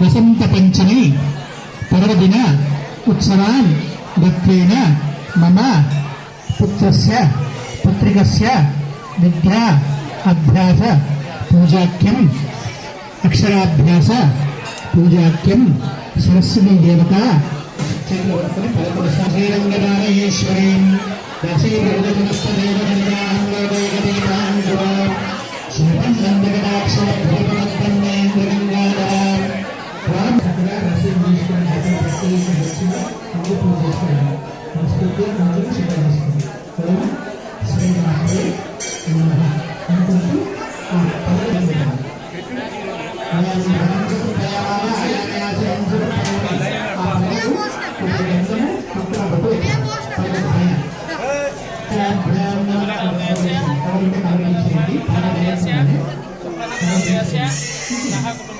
వసంత పంచమి పర్వదిన ఉత్సవాన్ గత్వేన మమ పుత్రస్య పుత్రికస్య విద్యా అభ్యాస పూజాఖ్యం అక్షరాభ్యాస పూజాఖ్యం సరస్వతీ దేవత proceso Maksudnya kami sudah respon Belum yang Yang saya Dan benar kita tahu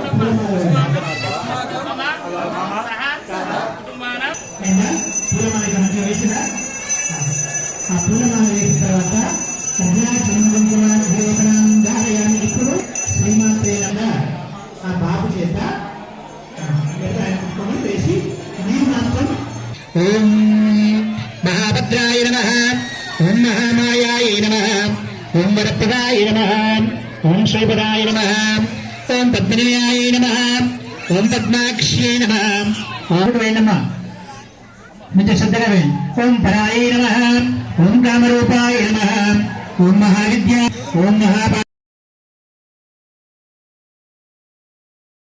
అయినా పూలమాల మధ్య వేసిన ఆ పూలమాల వేసిన తర్వాత కన్యాచంద్రాన్ని ఇప్పుడు శ్రీమాత్రేనగా ఆ బాబు చేత వేసి నీరు మాత్రం ఓం మహాభద్రాయ నమ ఓం మహామాయాయ నమ ఓం వరప్రదాయ నమ ఓం శ్రీపదాయ నమ ఓం పద్మనిలయాయ నమ ఓం పద్మాక్ష్యై నమ. ఓం వేణమ్మ मुझे शब्द करें ओम पराय नमः। ओम कामरूपाय नमः। ओम महाविद्या ओम महा